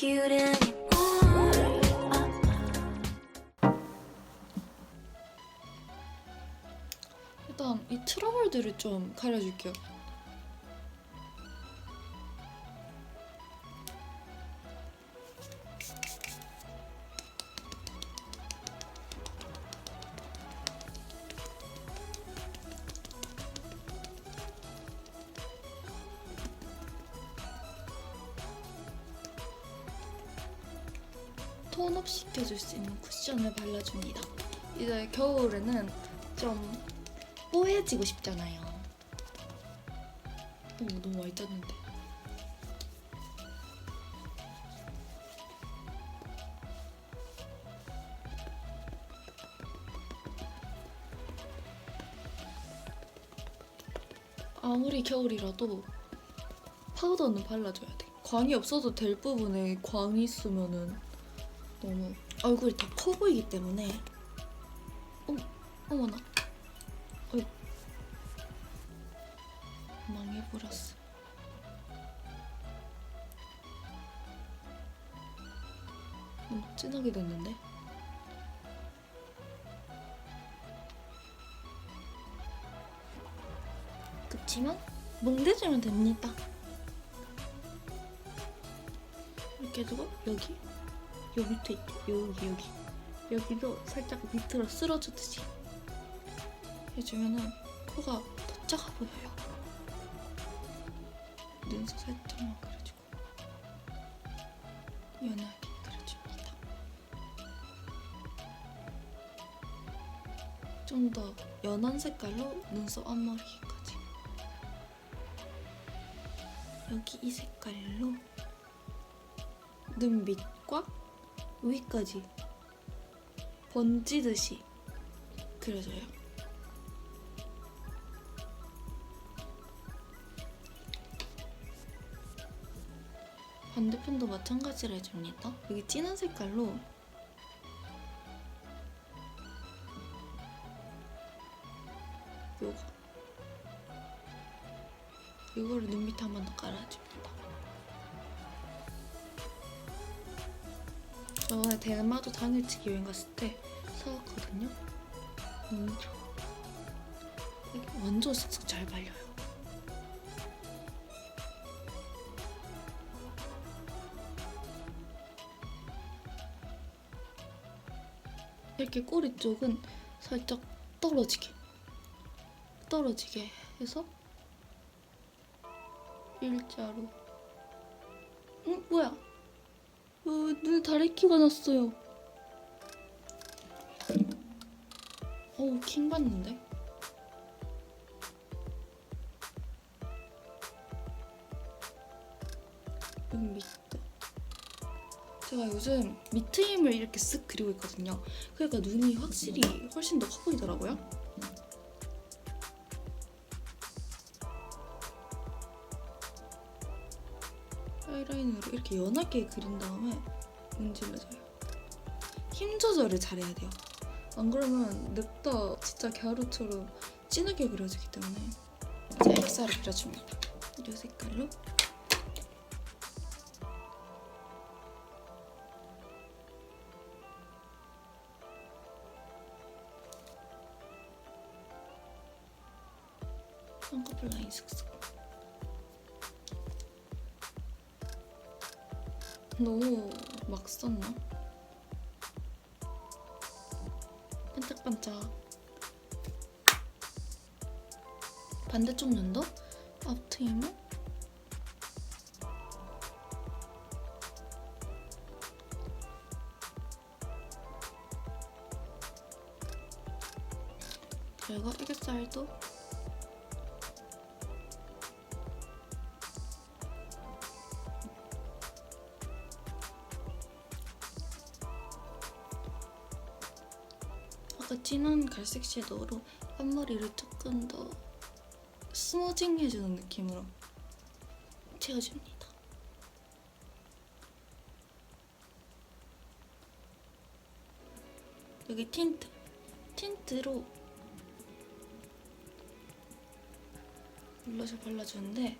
cute anymore. 일단 이 트러블들을 좀 가려줄게요. 톤업 시켜줄 수 있는 쿠션을 발라줍니다. 이제 겨울에는 좀 뽀해지고 싶잖아요. 오, 너무 많이 짰는데. 아무리 겨울이라도 파우더는 발라줘야 돼. 광이 없어도 될 부분에 광이 있으면은 너무 얼굴이 더 커 보이기 때문에 어, 어머나 어이. 망해버렸어. 너무 진하게 됐는데? 그치만 뭉개주면 됩니다. 이렇게 해주고 여기 요 밑에 있대 여기 여기 여기도 살짝 밑으로 쓸어주듯이 해주면은 코가 더 작아 보여요. 눈썹 살짝만 그려주고 연하게 그려줍니다. 좀 더 연한 색깔로 눈썹 앞머리까지 여기 이 색깔로 눈 밑과 위까지 번지듯이 그려줘요. 반대편도 마찬가지로 해줍니다. 여기 진한 색깔로 요거 이거를 눈 밑에 한 번 더 깔아줍니다. 저번에 대마도 당일치기 여행 갔을 때 사왔거든요. 음, 이게 완전 쓱쓱 잘 발려요. 이렇게 꼬리 쪽은 살짝 떨어지게 떨어지게 해서 일자로 응 뭐야 어, 눈에 다래끼가 났어요 어우 킹 받는데 눈 밑에 제가 요즘 밑트 힘을 이렇게 쓱 그리고 있거든요. 그러니까 눈이 확실히 훨씬 더 커 보이더라고요. 하이라인으로 이렇게 연하게 그린 다음에 문질러줘요. 힘 조절을 잘해야 돼요. 안 그러면 냅다 진짜 갸루처럼 진하게 그려지기 때문에 제가 엑사를 그려줍니다. 이 색깔로 쌍꺼풀 라인 슥슥 너무 막 썼나? 반짝반짝. 반대쪽 눈도? 앞트임을 그리고 애교살도 아까 진한 갈색 섀도우로 앞머리를 조금 더 스무징 해주는 느낌으로 채워줍니다. 여기 틴트, 틴트로 블러셔 발라주는데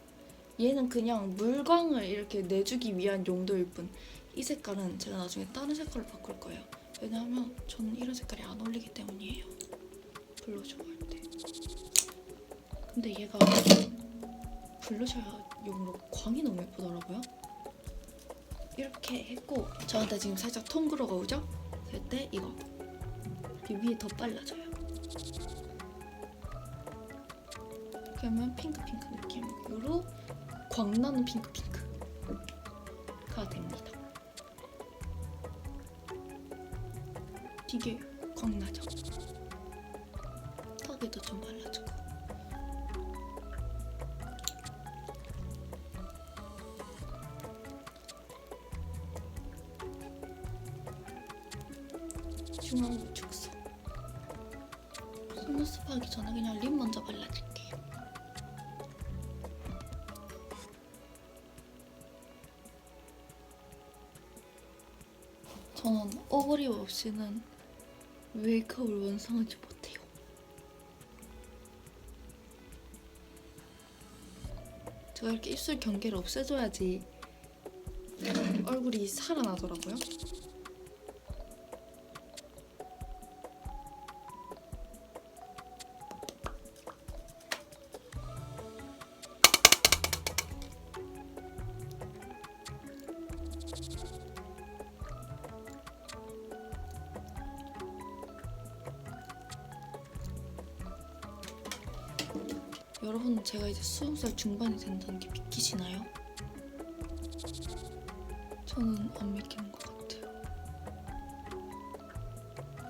얘는 그냥 물광을 이렇게 내주기 위한 용도일 뿐 이 색깔은 제가 나중에 다른 색깔로 바꿀 거예요. 왜냐하면 저는 이런 색깔이 안 어울리기 때문이에요. 블러셔 할 때. 근데 얘가 블러셔용으로 광이 너무 예쁘더라고요. 이렇게 했고 저한테 지금 살짝 통그러가 오죠? 그럴 때 이거 이 위에 더 빨라져요. 그러면 핑크핑크 느낌으로 광나는 핑크핑크가 됩니다. 되게 광나죠? 턱에도 좀 발라주고 중앙 우측선 속눈썹 하기 전에 그냥 립 먼저 발라줄게요. 저는 오버립 없이는 메이크업을 완성하지 못해요. 제가 이렇게 입술 경계를 없애줘야지 얼굴이 살아나더라고요. 여러분 제가 이제 스무 살 중반이 된다는 게 믿기시나요? 저는 안 믿기는 것 같아요.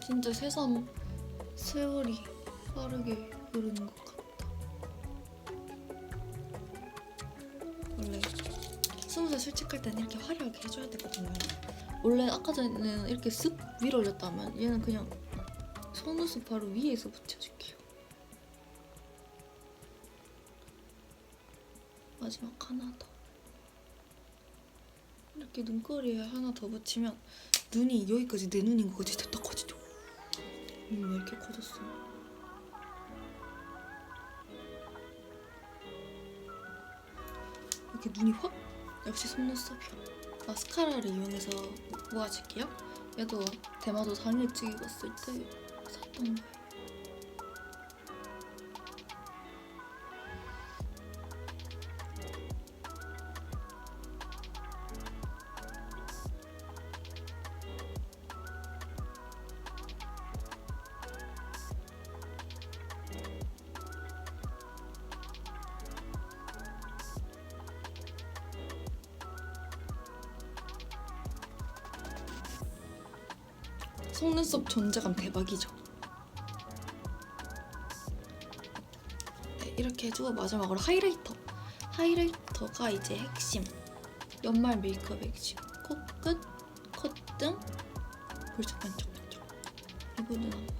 진짜 세상 세월이 빠르게 흐르는 것 같다. 원래 스무 살 솔직할 때는 이렇게 화려하게 해줘야 되거든요. 원래 아까 전에는 이렇게 쓱 위로 올렸다면 얘는 그냥 속눈썹 바로 위에서 붙여줄게 마지막 하나 더. 이렇게 눈꼬리에 하나 더 붙이면 눈이 여기까지 내 눈인 거 진짜 딱 커지죠? 눈이 왜 이렇게 커졌어? 이렇게 눈이 확 역시 속눈썹이야. 마스카라를 이용해서 모아줄게요. 얘도 대마도 당일치기 갔을 때 샀던 거예요. 속눈썹 존재감 대박이죠. 네, 이렇게 해주고 마지막으로 하이라이터. 하이라이터가 이제 핵심. 연말 메이크업 핵심. 코끝, 콧등, 볼짝 반짝반짝. 그리고 눈앞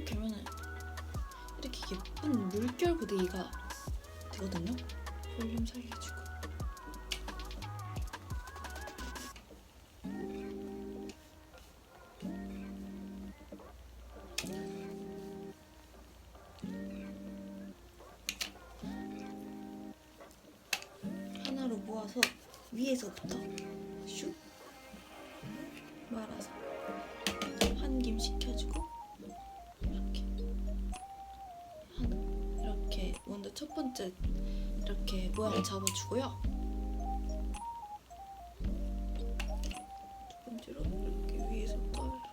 이렇게 하면은 이렇게 예쁜 물결 고데기가 되거든요. 볼륨 살려주고. 하나로 모아서 위에서부터 슉 말아서 첫 번째 이렇게 모양 잡아주고요. 두 번째로 이렇게 위에서 떠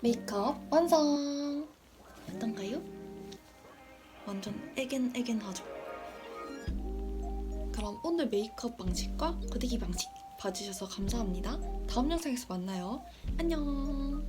메이크업 완성! 어떤가요? 완전 애겐애겐하죠? 그럼 오늘 메이크업 방식과 고데기 방식 봐주셔서 감사합니다. 다음 영상에서 만나요. 안녕!